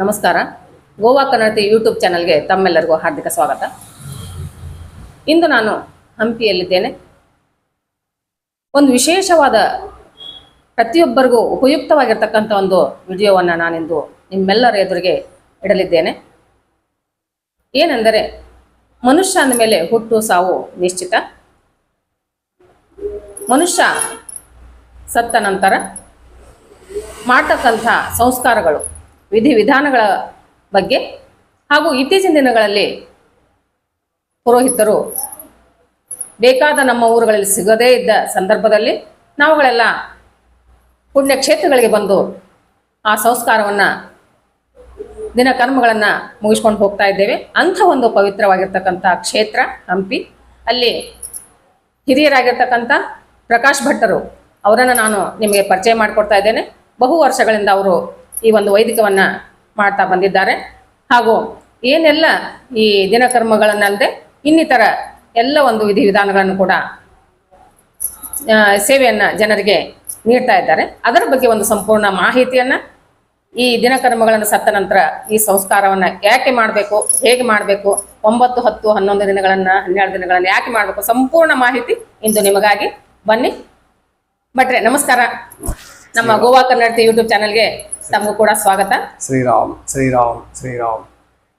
ನಮಸ್ಕಾರ. ಗೋವಾ ಕನ್ನಡತಿ ಯೂಟ್ಯೂಬ್ ಚಾನಲ್ಗೆ ತಮ್ಮೆಲ್ಲರಿಗೂ ಹಾರ್ದಿಕ ಸ್ವಾಗತ. ಇಂದು ನಾನು ಹಂಪಿಯಲ್ಲಿದ್ದೇನೆ. ಒಂದು ವಿಶೇಷವಾದ ಪ್ರತಿಯೊಬ್ಬರಿಗೂ ಉಪಯುಕ್ತವಾಗಿರ್ತಕ್ಕಂಥ ಒಂದು ವಿಡಿಯೋವನ್ನು ನಾನಿಂದು ನಿಮ್ಮೆಲ್ಲರ ಎದುರಿಗೆ ಇಡಲಿದ್ದೇನೆ. ಏನೆಂದರೆ, ಮನುಷ್ಯ ಮೇಲೆ ಹುಟ್ಟು, ಸಾವು ನಿಶ್ಚಿತ. ಮನುಷ್ಯ ಸತ್ತ ನಂತರ ಮಾಡತಕ್ಕಂಥ ಸಂಸ್ಕಾರಗಳು. ವಿಧಿವಿಧಾನಗಳ ಬಗ್ಗೆ ಹಾಗೂ ಇತ್ತೀಚಿನ ದಿನಗಳಲ್ಲಿ ಪುರೋಹಿತರು ಬೇಕಾದ ನಮ್ಮ ಊರುಗಳಲ್ಲಿ ಸಿಗದೇ ಇದ್ದ ಸಂದರ್ಭದಲ್ಲಿ ನಾವುಗಳೆಲ್ಲ ಪುಣ್ಯಕ್ಷೇತ್ರಗಳಿಗೆ ಬಂದು ಆ ಸಂಸ್ಕಾರವನ್ನು, ದಿನ ಕರ್ಮಗಳನ್ನು ಮುಗಿಸ್ಕೊಂಡು ಹೋಗ್ತಾ ಇದ್ದೇವೆ. ಅಂಥ ಒಂದು ಪವಿತ್ರವಾಗಿರ್ತಕ್ಕಂಥ ಕ್ಷೇತ್ರ ಹಂಪಿ. ಅಲ್ಲಿ ಹಿರಿಯರಾಗಿರ್ತಕ್ಕಂಥ ಪ್ರಕಾಶ್ ಭಟ್ಟರು ಅವರನ್ನು ನಾನು ನಿಮಗೆ ಪರಿಚಯ ಮಾಡಿಕೊಡ್ತಾ ಇದ್ದೇನೆ. ಬಹು ವರ್ಷಗಳಿಂದ ಅವರು ಈ ಒಂದು ವೈದಿಕವನ್ನ ಮಾಡ್ತಾ ಬಂದಿದ್ದಾರೆ. ಹಾಗೂ ಏನೆಲ್ಲ ಈ ದಿನಕರ್ಮಗಳನ್ನಲ್ಲದೆ ಇನ್ನಿತರ ಎಲ್ಲ ಒಂದು ವಿಧಿವಿಧಾನಗಳನ್ನು ಕೂಡ ಸೇವೆಯನ್ನ ಜನರಿಗೆ ನೀಡ್ತಾ ಇದ್ದಾರೆ. ಅದರ ಬಗ್ಗೆ ಒಂದು ಸಂಪೂರ್ಣ ಮಾಹಿತಿಯನ್ನ ಈ ದಿನಕರ್ಮಗಳನ್ನು ಸತ್ತ ನಂತರ ಈ ಸಂಸ್ಕಾರವನ್ನು ಯಾಕೆ ಮಾಡಬೇಕು, ಹೇಗೆ ಮಾಡಬೇಕು, ಒಂಬತ್ತು, ಹತ್ತು, ಹನ್ನೊಂದು ದಿನಗಳನ್ನು, ಹನ್ನೆರಡು ದಿನಗಳನ್ನು ಯಾಕೆ ಮಾಡಬೇಕು ಸಂಪೂರ್ಣ ಮಾಹಿತಿ ಇಂದು ನಿಮಗಾಗಿ ಬನ್ನಿ. ಭಟ್ರೆ, ನಮಸ್ಕಾರ. ನಮ್ಮ ಗೋವಾ ಕನ್ನಡ ಯೂಟ್ಯೂಬ್ ಚಾನಲ್ಗೆ ತಮಗೂ ಕೂಡ ಸ್ವಾಗತ. ಶ್ರೀರಾಮ್ ಶ್ರೀರಾಮ್ ಶ್ರೀರಾಮ್.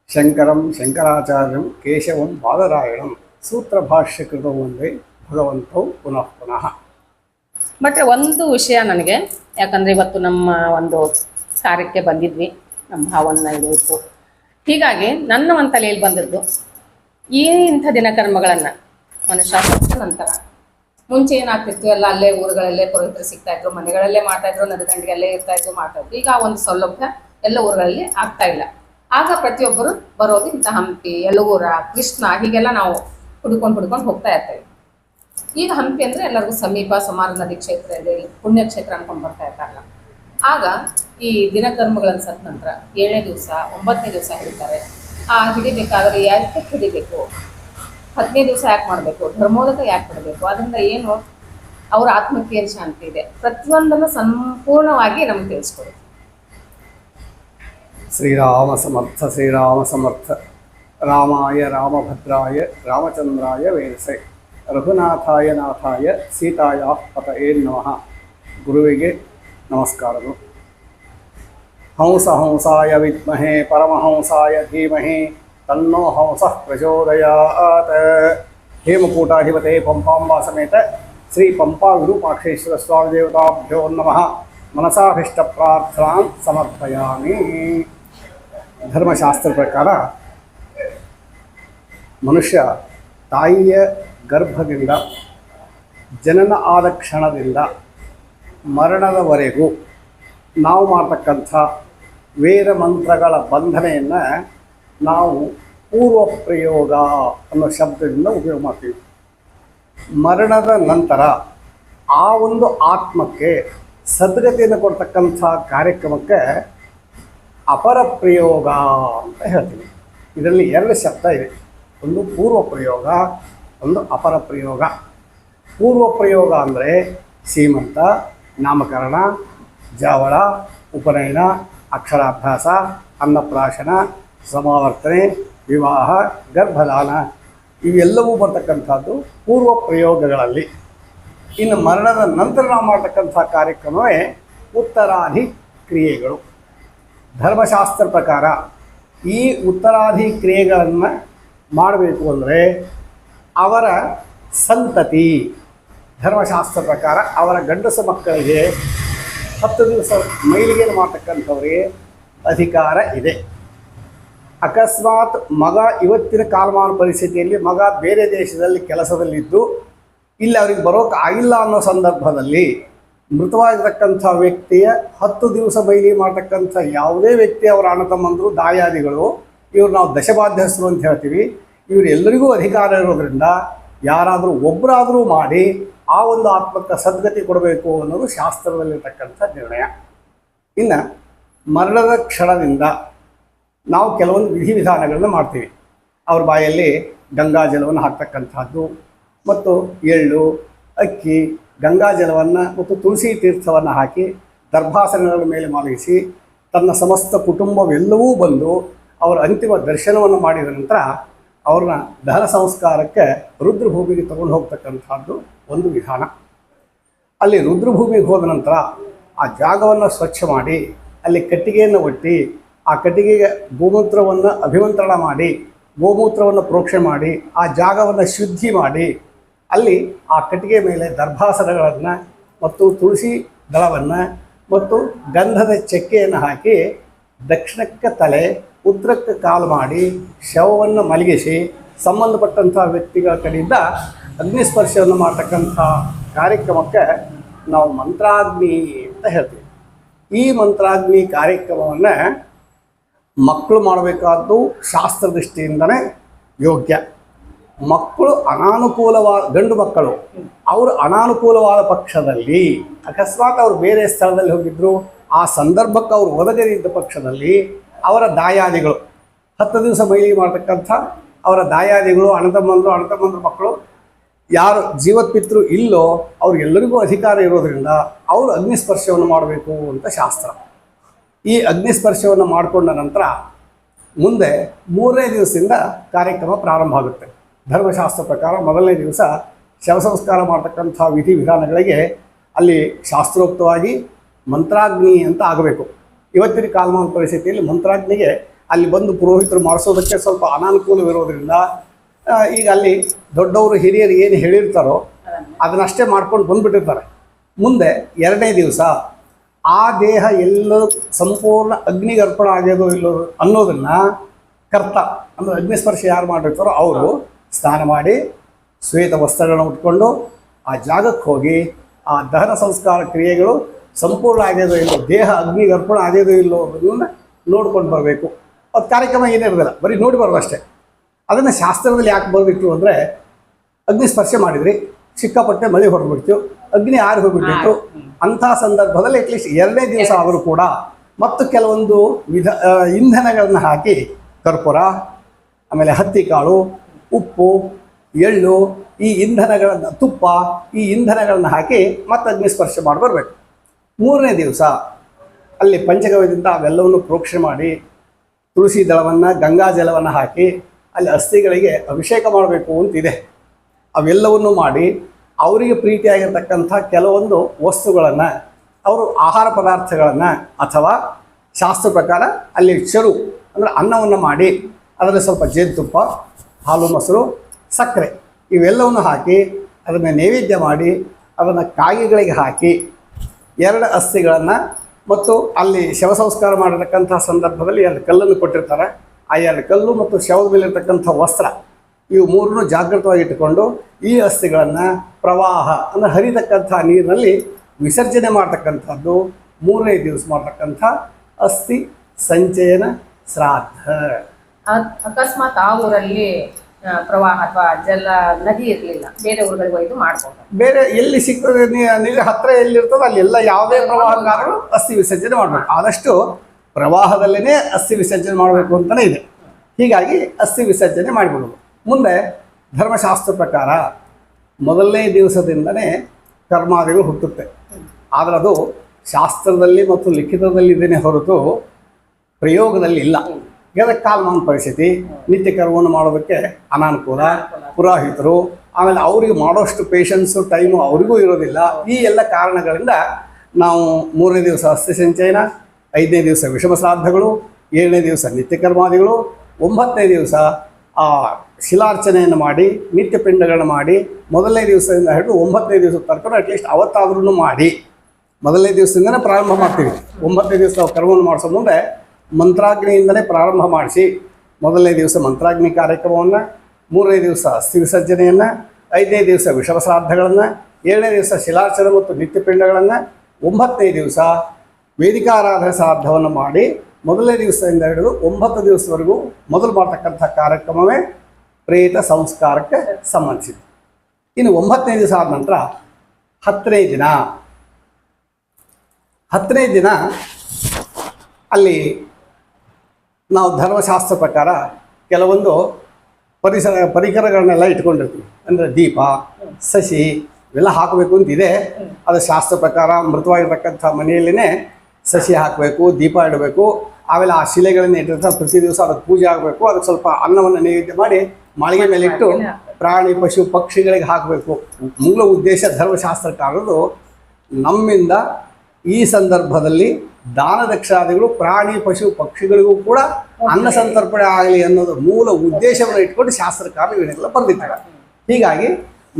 ಶಂಕರಂ ಶಂಕರಾಚಾರ್ಯಂ ಕೇಶವಂ ಬಾದರಾಯಣಂ ಸೂತ್ರಭಾಷ್ಯಕೃತ ಒಂದೇ ಭಗವಂತವು ಪುನಃ ಪುನಃ. ಮತ್ತೆ ಒಂದು ವಿಷಯ ನನಗೆ ಯಾಕಂದ್ರೆ ಇವತ್ತು ನಮ್ಮ ಒಂದು ಕಾರ್ಯಕ್ಕೆ ಬಂದಿದ್ವಿ ನಮ್ಮ ಭಾವನ್ನ ಇದು ಇತ್ತು ಹೀಗಾಗಿ ನನ್ನ ಒಂದು ತಲೆಯಲ್ಲಿ ಬಂದದ್ದು ಈ ಇಂಥ ದಿನಕರ್ಮಗಳನ್ನು ಮನುಷ್ಯ ನಂತರ ಮುಂಚೆ ಏನಾಗ್ತಿತ್ತು, ಎಲ್ಲ ಅಲ್ಲೇ ಊರುಗಳಲ್ಲೇ ಪುರೋಹಿತರು ಸಿಗ್ತಾ ಇದ್ರು, ಮನೆಗಳಲ್ಲೇ ಮಾಡ್ತಾ ಇದ್ರು ನದಿ ದಂಡಿಗೆಲ್ಲೇ ಇರ್ತಾ ಇದ್ರು, ಮಾಡ್ತಾ ಇದ್ರು. ಈಗ ಒಂದು ಸೌಲಭ್ಯ ಎಲ್ಲ ಊರುಗಳಲ್ಲಿ ಆಗ್ತಾ ಇಲ್ಲ. ಆಗ ಪ್ರತಿಯೊಬ್ಬರು ಬರೋದು ಇಂಥ ಹಂಪಿ, ಯಲಗೂರ, ಕೃಷ್ಣ, ಹೀಗೆಲ್ಲ ನಾವು ಹುಡ್ಕೊಂಡು ಹುಡ್ಕೊಂಡು ಹೋಗ್ತಾ ಇರ್ತೇವೆ. ಈಗ ಹಂಪಿ ಅಂದ್ರೆ ಎಲ್ಲರಿಗೂ ಸಮೀಪ ಸುಮಾರು ನದಿ ಕ್ಷೇತ್ರ ಇದೆ ಪುಣ್ಯಕ್ಷೇತ್ರ ಅನ್ಕೊಂಡು ಬರ್ತಾ ಇರ್ತಾರಲ್ಲ. ಆಗ ಈ ದಿನಕರ್ಮಗಳನ್ನು ಸತ್ತ ನಂತರ ಏಳನೇ ದಿವಸ, ಒಂಬತ್ತನೇ ದಿವಸ ಹಿಡಿತಾರೆ. ಆ ಹಿಡಿಬೇಕಾದ್ರೆ ಯಾಕೆ ಹಿಡಿಬೇಕು? ಹದಿನೈದು ದಿವಸ ಯಾಕೆ ಮಾಡಬೇಕು? ಧರ್ಮೋದಕ ಯಾಕೆ ಮಾಡಬೇಕು ಅದರಿಂದ ಏನು ಅವರ ಆತ್ಮಕ್ಕೆ ಏನು ಶಾಂತಿ ಇದೆ. ಪ್ರತಿಯೊಂದನ್ನು ಸಂಪೂರ್ಣವಾಗಿ ನಮ್ಗೆ ತಿಳಿಸ್ಕೊಡಿ ಶ್ರೀರಾಮ ಸಮರ್ಥ ಶ್ರೀರಾಮ ಸಮರ್ಥ, ರಾಮಾಯ ರಾಮಭದ್ರಾಯ, ರಾಮಚಂದ್ರಾಯ ವೇಸೆ ರಘುನಾಥಾಯ ನಾಥಾಯ, ಸೀತಾಯ ಪತಯೇ ನಮಃ. ಗುರುವಿಗೆ ನಮಸ್ಕಾರಗಳು. ಹಂಸ ಹಂಸಾಯ ವಿದ್ಮಹೇ, ಪರಮಹಂಸಾಯ ಧೀಮಹಿ ತನ್ನೋ ಹಂಸ ಪ್ರಚೋದಯಾತ್. ಹೇಮಕೂಟಾಧಿಪತೆ ಪಂಪಾಂಬಾ ಸಮೇತ ಶ್ರೀ ಪಂಪಾ ವಿರೂಪಾಕ್ಷೇಶ್ವರ ಸ್ವಾಮಿ ದೇವತಾಭ್ಯೋ ನಮಃ. ಮನಸಾಭಿಷ್ಟ ಪ್ರಾರ್ಥನಾ ಸಮರ್ಪಯಾಮಿ. ಧರ್ಮಶಾಸ್ತ್ರ ಪ್ರಕಾರ ಮನುಷ್ಯ ತಾಯಿಯ ಗರ್ಭದಿಂದ, ಜನನ ಆದ ಕ್ಷಣದಿಂದ ಮರಣದವರೆಗೂ ನಾವು ಮಾಡ್ತಕ್ಕಂಥ ವೇದ ಮಂತ್ರಗಳ ಬಂಧನೆಯನ್ನು ನಾವು ಪೂರ್ವ ಪ್ರಯೋಗ ಅನ್ನೋ ಶಬ್ದದಿಂದ ಉಪಯೋಗ ಮಾಡ್ತೀವಿ. ಮರಣದ ನಂತರ ಆ ಒಂದು ಆತ್ಮಕ್ಕೆ ಸದ್ಗತಿಯನ್ನು ಕೊಡ್ತಕ್ಕಂಥ ಕಾರ್ಯಕ್ರಮಕ್ಕೆ ಅಪರ ಪ್ರಯೋಗ ಅಂತ ಹೇಳ್ತೀವಿ. ಇದರಲ್ಲಿ ಎರಡು ಶಬ್ದ ಇದೆ. ಒಂದು ಪೂರ್ವ ಪ್ರಯೋಗ ಒಂದು ಅಪರ ಪ್ರಯೋಗ. ಪೂರ್ವ ಪ್ರಯೋಗ ಅಂದರೆ ಸೀಮಂತ ನಾಮಕರಣ, ಜಾವಳ, ಉಪನಯನ, ಅಕ್ಷರಾಭ್ಯಾಸ, ಅನ್ನಪ್ರಾಶನ ಸಮಾವರ್ತನೆ, ವಿವಾಹ ಗರ್ಭದಾನ ಇವೆಲ್ಲವೂ ಬರ್ತಕ್ಕಂಥದ್ದು ಪೂರ್ವ ಪ್ರಯೋಗಗಳಲ್ಲಿ. ಇನ್ನು ಮರಣದ ನಂತರ ನಾವು ಮಾಡ್ತಕ್ಕಂಥ ಕಾರ್ಯಕ್ರಮವೇ ಉತ್ತರಾಧಿ ಕ್ರಿಯೆಗಳು ಧರ್ಮಶಾಸ್ತ್ರ ಪ್ರಕಾರ ಈ ಉತ್ತರಾಧಿ ಕ್ರಿಯೆಗಳನ್ನು ಮಾಡಬೇಕು ಅಂದರೆ ಅವರ ಸಂತತಿ. ಧರ್ಮಶಾಸ್ತ್ರ ಪ್ರಕಾರ ಅವರ ಗಂಡಸು ಮಕ್ಕಳಿಗೆ ಹತ್ತು ದಿವಸ ಮೈಲಿಗೆಯನ್ನು ಮಾಡ್ತಕ್ಕಂಥವರಿಗೆ ಅಧಿಕಾರ ಇದೆ. ಅಕಸ್ಮಾತ್ ಮಗ ಇವತ್ತಿನ ಕಾಲಮಾನ ಪರಿಸ್ಥಿತಿಯಲ್ಲಿ ಮಗ ಬೇರೆ ದೇಶದಲ್ಲಿ ಕೆಲಸದಲ್ಲಿದ್ದು ಇಲ್ಲಿ ಅವ್ರಿಗೆ ಬರೋಕೆ ಆಗಿಲ್ಲ ಅನ್ನೋ ಸಂದರ್ಭದಲ್ಲಿ ಮೃತವಾಗಿರ್ತಕ್ಕಂಥ ವ್ಯಕ್ತಿಯ ಹತ್ತು ದಿವಸ ಬೈಲಿ ಮಾಡ್ತಕ್ಕಂಥ ಯಾವುದೇ ವ್ಯಕ್ತಿ ಅವರ ಅಣ್ಣ ತಮ್ಮಂದರು, ದಾಯಾದಿಗಳು ಇವ್ರು ನಾವು ದಶಬಾಧ್ಯಸ್ಥರು ಅಂತ ಹೇಳ್ತೀವಿ. ಇವರೆಲ್ಲರಿಗೂ ಅಧಿಕಾರ ಇರೋದ್ರಿಂದ ಯಾರಾದರೂ ಒಬ್ಬರಾದರೂ ಮಾಡಿ ಆ ಒಂದು ಆತ್ಮಕ್ಕೆ ಸದ್ಗತಿ ಕೊಡಬೇಕು ಅನ್ನೋದು ಶಾಸ್ತ್ರದಲ್ಲಿರ್ತಕ್ಕಂಥ ನಿರ್ಣಯ. ಇನ್ನು ಮರಣದ ಕ್ಷಣದಿಂದ ನಾವು ಕೆಲವೊಂದು ವಿಧಿವಿಧಾನಗಳನ್ನು ಮಾಡ್ತೀವಿ. ಅವ್ರ ಬಾಯಲ್ಲಿ ಗಂಗಾ ಜಲವನ್ನು ಹಾಕ್ತಕ್ಕಂಥದ್ದು ಮತ್ತು ಎಳ್ಳು, ಅಕ್ಕಿ, ಗಂಗಾ ಜಲವನ್ನು ಮತ್ತು ತುಳಸಿ ತೀರ್ಥವನ್ನು ಹಾಕಿ ದರ್ಭಾಸನಗಳ ಮೇಲೆ ಮಲಗಿಸಿ ತನ್ನ ಸಮಸ್ತ ಕುಟುಂಬವೆಲ್ಲವೂ ಬಂದು ಅವರ ಅಂತಿಮ ದರ್ಶನವನ್ನು ಮಾಡಿದ ನಂತರ ಅವ್ರನ್ನ ದಹನ ಸಂಸ್ಕಾರಕ್ಕೆ ರುದ್ರಭೂಮಿಗೆ ತಗೊಂಡು ಹೋಗ್ತಕ್ಕಂಥದ್ದು ಒಂದು ವಿಧಾನ. ಅಲ್ಲಿ ರುದ್ರಭೂಮಿಗೆ ಹೋದ ನಂತರ ಆ ಜಾಗವನ್ನು ಸ್ವಚ್ಛ ಮಾಡಿ, ಅಲ್ಲಿ ಕಟ್ಟಿಗೆಯನ್ನು ಒಟ್ಟಿ ಆ ಕಟ್ಟಿಗೆಗೆ ಗೋಮೂತ್ರವನ್ನು ಅಭಿಮಂತ್ರಣ ಮಾಡಿ, ಗೋಮೂತ್ರವನ್ನು ಪ್ರೋಕ್ಷೆ ಮಾಡಿ, ಆ ಜಾಗವನ್ನು ಶುದ್ಧಿ ಮಾಡಿ, ಅಲ್ಲಿ ಆ ಕಟ್ಟಿಗೆ ಮೇಲೆ ದರ್ಭಾಸನಗಳನ್ನು ಮತ್ತು ತುಳಸಿ ದಳವನ್ನು ಮತ್ತು ಗಂಧದ ಚಕ್ಕೆಯನ್ನು ಹಾಕಿ ದಕ್ಷಿಣಕ್ಕೆ ತಲೆ, ಉತ್ತರಕ್ಕೆ ಕಾಲು ಮಾಡಿ, ಶವವನ್ನು ಮಲಗಿಸಿ, ಸಂಬಂಧಪಟ್ಟಂಥ ವ್ಯಕ್ತಿಗಳ ಕಡೆಯಿಂದ ಅಗ್ನಿಸ್ಪರ್ಶವನ್ನು ಮಾಡ್ತಕ್ಕಂಥ ಕಾರ್ಯಕ್ರಮಕ್ಕೆ ನಾವು ಮಂತ್ರಾಗ್ನಿ ಅಂತ ಹೇಳ್ತೀವಿ. ಈ ಮಂತ್ರಾಗ್ನಿ ಕಾರ್ಯಕ್ರಮವನ್ನು ಮಕ್ಕಳು ಮಾಡಬೇಕಾದ್ದು ಶಾಸ್ತ್ರ ದೃಷ್ಟಿಯಿಂದನೇ ಯೋಗ್ಯ. ಮಕ್ಕಳು ಅನಾನುಕೂಲವಾದ ಗಂಡು ಮಕ್ಕಳು, ಅವರು ಅನಾನುಕೂಲವಾದ ಪಕ್ಷದಲ್ಲಿ, ಅಕಸ್ಮಾತ್ ಅವರು ಬೇರೆ ಸ್ಥಳದಲ್ಲಿ ಹೋಗಿದ್ದರು ಆ ಸಂದರ್ಭಕ್ಕೆ ಅವರು ಒದಗದಿದ್ದ ಪಕ್ಷದಲ್ಲಿ ಅವರ ದಾಯಾದಿಗಳು, ಹತ್ತು ದಿವಸ ಮೈಲಿ ಮಾಡತಕ್ಕಂಥ ಅವರ ದಾಯಾದಿಗಳು ಅಣತಮ್ಮಂದರು ಅಣತಮ್ಮಂದ್ರ ಮಕ್ಕಳು, ಯಾರು ಜೀವತ್ಪಿತೃ ಇಲ್ಲೋ ಅವ್ರಿಗೆಲ್ಲರಿಗೂ ಅಧಿಕಾರ ಇರೋದರಿಂದ ಅವರು ಅಗ್ನಿಸ್ಪರ್ಶವನ್ನು ಮಾಡಬೇಕು ಅಂತ ಶಾಸ್ತ್ರ. ಈ ಅಗ್ನಿಸ್ಪರ್ಶವನ್ನು ಮಾಡಿಕೊಂಡ ನಂತರ ಮುಂದೆ ಮೂರನೇ ದಿವಸದಿಂದ ಕಾರ್ಯಕ್ರಮ ಪ್ರಾರಂಭ ಆಗುತ್ತೆ. ಧರ್ಮಶಾಸ್ತ್ರ ಪ್ರಕಾರ ಮೊದಲನೇ ದಿವಸ ಶವ ಸಂಸ್ಕಾರ ಮಾಡ್ತಕ್ಕಂಥ ವಿಧಿವಿಧಾನಗಳಿಗೆ ಅಲ್ಲಿ ಶಾಸ್ತ್ರೋಕ್ತವಾಗಿ ಮಂತ್ರಾಗ್ನಿ ಅಂತ ಆಗಬೇಕು. ಇವತ್ತಿನ ಕಾಲಮಾನ ಪರಿಸ್ಥಿತಿಯಲ್ಲಿ ಮಂತ್ರಾಗ್ನಿಗೆ ಅಲ್ಲಿ ಬಂದು ಪುರೋಹಿತರು ಮಾಡಿಸೋದಕ್ಕೆ ಸ್ವಲ್ಪ ಅನಾನುಕೂಲವಿರೋದ್ರಿಂದ ಈಗ ಅಲ್ಲಿ ದೊಡ್ಡವರು ಹಿರಿಯರು ಏನು ಹೇಳಿರ್ತಾರೋ ಅದನ್ನಷ್ಟೇ ಮಾಡ್ಕೊಂಡು ಬಂದುಬಿಟ್ಟಿರ್ತಾರೆ. ಮುಂದೆ ಎರಡನೇ ದಿವಸ ಆ ದೇಹ ಎಲ್ಲ ಸಂಪೂರ್ಣ ಅಗ್ನಿಗೆ ಅರ್ಪಣ ಆಗ್ಯದೋ ಇಲ್ಲೋ ಅನ್ನೋದನ್ನ ಕರ್ತ ಅಂದರೆ ಅಗ್ನಿಸ್ಪರ್ಶ ಯಾರು ಮಾಡಿರ್ತಾರೋ ಅವರು ಸ್ನಾನ ಮಾಡಿ ಶ್ವೇತ ವಸ್ತ್ರಗಳನ್ನು ಉಟ್ಕೊಂಡು ಆ ಜಾಗಕ್ಕೆ ಹೋಗಿ ಆ ದಹನ ಸಂಸ್ಕಾರ ಕ್ರಿಯೆಗಳು ಸಂಪೂರ್ಣ ಆಗ್ಯದೋ ಇಲ್ಲೋ, ದೇಹ ಅಗ್ನಿಗೆ ಅರ್ಪಣ ಆಗ್ಯದೋ ಇಲ್ಲೋ ಅನ್ನೋದನ್ನ ನೋಡ್ಕೊಂಡು ಬರಬೇಕು. ಅದು ಕಾರ್ಯಕ್ರಮ ಏನಿರೋದಿಲ್ಲ ಬರೀ ನೋಡಿ ಬರೋದು ಅಷ್ಟೇ. ಅದನ್ನು ಶಾಸ್ತ್ರದಲ್ಲಿ ಯಾಕೆ ಬರಬೇಕು ಅಂದರೆ ಅಗ್ನಿಸ್ಪರ್ಶ ಮಾಡಿದ್ರಿ, ಸಿಕ್ಕಾಪಟ್ಟೆ ಮಳೆ ಹೊರಬಿಡ್ತು ಅಗ್ನಿ ಆರಿ ಹೋಗ್ಬಿಟ್ಟಿತ್ತು ಅಂಥ ಸಂದರ್ಭದಲ್ಲಿ ಅಟ್ಲೀಸ್ಟ್ ಎರಡನೇ ದಿವಸ ಅವರು ಕೂಡ ಮತ್ತು ಕೆಲವೊಂದು ವಿಧ ಇಂಧನಗಳನ್ನು ಹಾಕಿ ಕರ್ಪೂರ ಆಮೇಲೆ ಹತ್ತಿ ಕಾಳು ಉಪ್ಪು ಎಳ್ಳು ಈ ಇಂಧನಗಳನ್ನು ತುಪ್ಪ ಈ ಇಂಧನಗಳನ್ನು ಹಾಕಿ ಮತ್ತೆ ಅಗ್ನಿ ಸ್ಪರ್ಶ ಮಾಡಿ ಬರಬೇಕು. ಮೂರನೇ ದಿವಸ ಅಲ್ಲಿ ಪಂಚಗವ್ಯದಿಂದ ಅವೆಲ್ಲವನ್ನು ಪ್ರೋಕ್ಷಣೆ ಮಾಡಿ ತುಳಸಿ ದಳವನ್ನು ಗಂಗಾ ಜಲವನ್ನು ಹಾಕಿ ಅಲ್ಲಿ ಅಸ್ಥಿಗಳಿಗೆ ಅಭಿಷೇಕ ಮಾಡಬೇಕು ಅಂತಿದೆ. ಅವೆಲ್ಲವನ್ನು ಮಾಡಿ ಅವರಿಗೆ ಪ್ರೀತಿಯಾಗಿರ್ತಕ್ಕಂಥ ಕೆಲವೊಂದು ವಸ್ತುಗಳನ್ನು, ಅವರು ಆಹಾರ ಪದಾರ್ಥಗಳನ್ನು ಅಥವಾ ಶಾಸ್ತ್ರ ಪ್ರಕಾರ ಅಲ್ಲಿ ಚರು ಅಂದರೆ ಅನ್ನವನ್ನು ಮಾಡಿ, ಅದರಲ್ಲಿ ಸ್ವಲ್ಪ ಜೇನುತುಪ್ಪ, ಹಾಲು, ಮೊಸರು, ಸಕ್ಕರೆ ಇವೆಲ್ಲವನ್ನು ಹಾಕಿ, ಅದನ್ನು ನೈವೇದ್ಯ ಮಾಡಿ, ಅದನ್ನು ಕಾಯಿಗಳಿಗೆ ಹಾಕಿ, ಎರಡು ಅಸ್ಥಿಗಳನ್ನು ಮತ್ತು ಅಲ್ಲಿ ಶವ ಸಂಸ್ಕಾರ ಮಾಡಿರ್ತಕ್ಕಂಥ ಸಂದರ್ಭದಲ್ಲಿ ಎರಡು ಕಲ್ಲನ್ನು ಕೊಟ್ಟಿರ್ತಾರೆ. ಆ ಎರಡು ಕಲ್ಲು ಮತ್ತು ಶವದ ಮೇಲಿರ್ತಕ್ಕಂಥ ವಸ್ತ್ರ ಇವು ಮೂರನ್ನು ಜಾಗೃತವಾಗಿಟ್ಟುಕೊಂಡು ಈ ಅಸ್ಥಿಗಳನ್ನು ಪ್ರವಾಹ ಅಂದರೆ ಹರಿತಕ್ಕಂಥ ನೀರಿನಲ್ಲಿ ವಿಸರ್ಜನೆ ಮಾಡ್ತಕ್ಕಂಥದ್ದು ಮೂರನೇ ದಿವಸ ಮಾಡ್ತಕ್ಕಂಥ ಅಸ್ಥಿ ಸಂಚಯನ ಶ್ರಾದ್ದ. ಅಕಸ್ಮಾತ್ ಆ ಊರಲ್ಲಿ ಪ್ರವಾಹ ಅಥವಾ ಜಲ ನದಿ ಇರಲಿಲ್ಲ ಬೇರೆ ಊರುಗಳಿಗೆ ಒಯ್ದು ಮಾಡ್ಬೋದು. ಬೇರೆ ಎಲ್ಲಿ ಸಿಗ್ತದೆ ನೀರು ಹತ್ರ ಎಲ್ಲಿರ್ತದೆ ಅಲ್ಲಿ ಎಲ್ಲ ಯಾವುದೇ ಪ್ರವಾಹಗಾರರು ಅಸ್ಥಿ ವಿಸರ್ಜನೆ ಮಾಡಬೇಕು ಆದಷ್ಟು ಪ್ರವಾಹದಲ್ಲೇ ಅಸ್ಥಿ ವಿಸರ್ಜನೆ ಮಾಡಬೇಕು ಅಂತಲೇ ಇದೆ. ಹೀಗಾಗಿ ಅಸ್ಥಿ ವಿಸರ್ಜನೆ ಮಾಡಿಬಿಡೋದು ಮುಂದೆ ಧರ್ಮಶಾಸ್ತ್ರ ಪ್ರಕಾರ ಮೊದಲನೇ ದಿವಸದಿಂದನೇ ಕರ್ಮಾದಿಗಳು ಹುಟ್ಟುತ್ತೆ. ಆದರೆ ಅದು ಶಾಸ್ತ್ರದಲ್ಲಿ ಮತ್ತು ಲಿಖಿತದಲ್ಲಿ ಇದನ್ನೇ ಹೊರತು ಪ್ರಯೋಗದಲ್ಲಿ ಇಲ್ಲ. ಇದಕ್ಕೆ ಕಾಲಮಾನ ಪರಿಸ್ಥಿತಿ? ನಿತ್ಯ ಕರ್ಮವನ್ನು ಮಾಡೋದಕ್ಕೆ ಅನಾನುಕೂಲ, ಪುರೋಹಿತರು, ಆಮೇಲೆ ಅವರಿಗೆ ಮಾಡೋಷ್ಟು ಪೇಷನ್ಸು ಟೈಮು ಅವರಿಗೂ ಇರೋದಿಲ್ಲ. ಈ ಎಲ್ಲ ಕಾರಣಗಳಿಂದ ನಾವು ಮೂರನೇ ದಿವಸ ಅಸ್ಥಿ ಸಂಚಯನ, ಐದನೇ ದಿವಸ ವಿಷಮ ಶ್ರಾದ್ದಗಳು, ಏಳನೇ ದಿವಸ ನಿತ್ಯ ಕರ್ಮಾದಿಗಳು, ಒಂಬತ್ತನೇ ದಿವಸ ಆ ಶಿಲಾರ್ಚನೆಯನ್ನು ಮಾಡಿ ನಿತ್ಯ ಪಿಂಡಗಳನ್ನು ಮಾಡಿ, ಮೊದಲನೇ ದಿವಸದಿಂದ ಹಿಡಿದು ಒಂಬತ್ತನೇ ದಿವಸ ತನಕ ಅಟ್ಲೀಸ್ಟ್ ಅವತ್ತಾದ್ರೂ ಮಾಡಿ. ಮೊದಲನೇ ದಿವಸದಿಂದನೇ ಪ್ರಾರಂಭ ಮಾಡ್ತೀವಿ. ಒಂಬತ್ತನೇ ದಿವಸ ಕರ್ಮವನ್ನು ಮಾಡಿಸೋ ಮುಂದೆ ಮಂತ್ರಾಗ್ನಿಯಿಂದಲೇ ಪ್ರಾರಂಭ ಮಾಡಿಸಿ, ಮೊದಲನೇ ದಿವಸ ಮಂತ್ರಾಗ್ನಿ ಕಾರ್ಯಕ್ರಮವನ್ನು, ಮೂರನೇ ದಿವಸ ಅಸ್ಥಿ ವಿಸರ್ಜನೆಯನ್ನು ಐದನೇ ದಿವಸ ವಿಷವ ಶ್ರಾದ್ದಗಳನ್ನು, ಏಳನೇ ದಿವಸ ಶಿಲಾರ್ಚನೆ ಮತ್ತು ನಿತ್ಯಪಿಂಡಗಳನ್ನು, ಒಂಬತ್ತನೇ ದಿವಸ ವೇದಿಕಾರಾಧನೆ ಶ್ರಾದ್ದವನ್ನು ಮಾಡಿ ಮೊದಲನೇ ದಿವಸದಿಂದ ಹಿಡಿದು ಒಂಬತ್ತು ದಿವಸವರೆಗೂ ಮೊದಲು ಮಾಡ್ತಕ್ಕಂಥ ಕಾರ್ಯಕ್ರಮವೇ ಪ್ರೇತ ಸಂಸ್ಕಾರಕ್ಕೆ ಸಂಬಂಧಿಸಿದೆ ಇನ್ನು ಒಂಬತ್ತನೇ ದಿವಸ ಆದ ನಂತರ ಹತ್ತನೇ ದಿನ. ಹತ್ತನೇ ದಿನ ಅಲ್ಲಿ ನಾವು ಧರ್ಮಶಾಸ್ತ್ರ ಪ್ರಕಾರ ಕೆಲವೊಂದು ಪರಿಸರ, ಪರಿಕರಗಳನ್ನೆಲ್ಲ ಇಟ್ಕೊಂಡಿರ್ತೀವಿ. ಅಂದರೆ ದೀಪ, ಸಸಿ, ಇವೆಲ್ಲ ಹಾಕಬೇಕು ಅಂತಿದೆ ಅದು ಶಾಸ್ತ್ರ ಪ್ರಕಾರ ಮೃತವಾಗಿರ್ತಕ್ಕಂಥ ಮನೆಯಲ್ಲೇ ಸಸಿ ಹಾಕಬೇಕು, ದೀಪ ಇಡಬೇಕು. ಆಮೇಲೆ ಆ ಶಿಲೆಗಳನ್ನ ಇಟ್ಟಿರ್ತಾರೆ. ಪ್ರತಿ ದಿವಸ ಅದಕ್ಕೆ ಪೂಜೆ ಆಗಬೇಕು. ಅದಕ್ಕೆ ಸ್ವಲ್ಪ ಅನ್ನವನ್ನು ನೈವೇದ್ಯ ಮಾಡಿ ಮಾಳಿಗೆ ಮೇಲೆ ಇಟ್ಟು ಪ್ರಾಣಿ ಪಶು ಪಕ್ಷಿಗಳಿಗೆ ಹಾಕಬೇಕು. ಮೂಲ ಉದ್ದೇಶ ಧರ್ಮಶಾಸ್ತ್ರಕಾರರು ನಮ್ಮಿಂದ ಈ ಸಂದರ್ಭದಲ್ಲಿ ದಾನ ದಕ್ಷಾದಿಗಳು ಪ್ರಾಣಿ ಪಶು ಪಕ್ಷಿಗಳಿಗೂ ಕೂಡ ಅನ್ನ ಸಂತರ್ಪಣೆ ಆಗಲಿ ಅನ್ನೋದು ಮೂಲ ಉದ್ದೇಶವನ್ನು ಇಟ್ಕೊಂಡು ಶಾಸ್ತ್ರಕಾರರು ಇವನ್ನೆಲ್ಲ ಬರೆದಿದ್ದಾರೆ. ಹೀಗಾಗಿ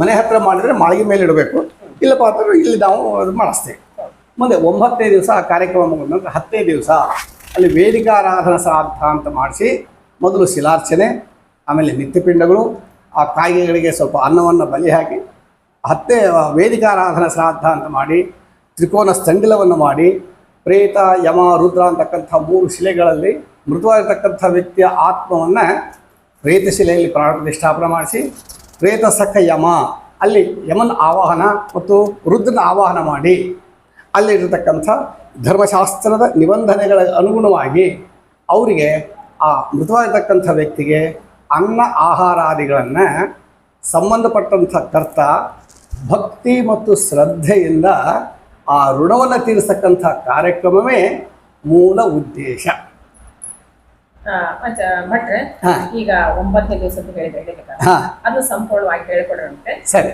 ಮನೆ ಹತ್ರ ಮಾಡಿದರೆ ಮಾಳಿಗೆ ಮೇಲೆ ಇಡಬೇಕು. ಇಲ್ಲಪ್ಪ ಅಂತಂದ್ರೆ ಇಲ್ಲಿ ನಾವು ಅದು ಮಾಡಿಸ್ತೇವೆ. ಮುಂದೆ ಒಂಬತ್ತನೇ ದಿವಸ ಆ ಕಾರ್ಯಕ್ರಮ ಮುಗಿದ ನಂತರ ಹತ್ತನೇ ದಿವಸ ಅಲ್ಲಿ ವೇದಿಕಾರಾಧನ ಶ್ರಾದ್ದ ಅಂತ ಮಾಡಿಸಿ ಮೊದಲು ಶಿಲಾರ್ಚನೆ, ಆಮೇಲೆ ನಿತ್ಯಪಿಂಡಗಳು, ಆ ಕಾಯಿಗೆಗಳಿಗೆ ಸ್ವಲ್ಪ ಅನ್ನವನ್ನು ಬಲಿ ಹಾಕಿ ಹತ್ತನೇ ವೇದಿಕಾರಾಧನ ಶ್ರಾದ್ದ ಅಂತ ಮಾಡಿ, ತ್ರಿಕೋನ ಸ್ತಂಡಿಲವನ್ನು ಮಾಡಿ, ಪ್ರೇತ, ಯಮ, ರುದ್ರ ಅಂತಕ್ಕಂಥ ಮೂರು ಶಿಲೆಗಳಲ್ಲಿ ಮೃತವಾಗಿರ್ತಕ್ಕಂಥ ವ್ಯಕ್ತಿಯ ಆತ್ಮವನ್ನು ಪ್ರೇತ ಶಿಲೆಯಲ್ಲಿ ಪ್ರಾಣ ಪ್ರತಿಷ್ಠಾಪನೆ ಮಾಡಿಸಿ, ಪ್ರೇತ ಸಖ ಯಮ, ಅಲ್ಲಿ ಯಮನ ಆವಾಹನ ಮತ್ತು ರುದ್ರನ ಆವಾಹನ ಮಾಡಿ ಅಲ್ಲಿರತಕ್ಕಂಥ ಧರ್ಮಶಾಸ್ತ್ರದ ನಿಬಂಧನೆಗಳ ಅನುಗುಣವಾಗಿ ಅವರಿಗೆ ಆ ಮೃತವಾಗಿರ್ತಕ್ಕಂಥ ವ್ಯಕ್ತಿಗೆ ಅನ್ನ ಆಹಾರಾದಿಗಳನ್ನು ಸಂಬಂಧಪಟ್ಟಂಥ ಕರ್ತ ಭಕ್ತಿ ಮತ್ತು ಶ್ರದ್ಧೆಯಿಂದ ಆ ಋಣವನ್ನು ತೀರಿಸತಕ್ಕಂಥ ಕಾರ್ಯಕ್ರಮವೇ ಮೂಲ ಉದ್ದೇಶ. ಭಟ್ರೆ ಈಗ ಒಂಬತ್ತನೇ ದಿವಸ ಅದು ಸಂಪೂರ್ಣವಾಗಿ ಸರಿ.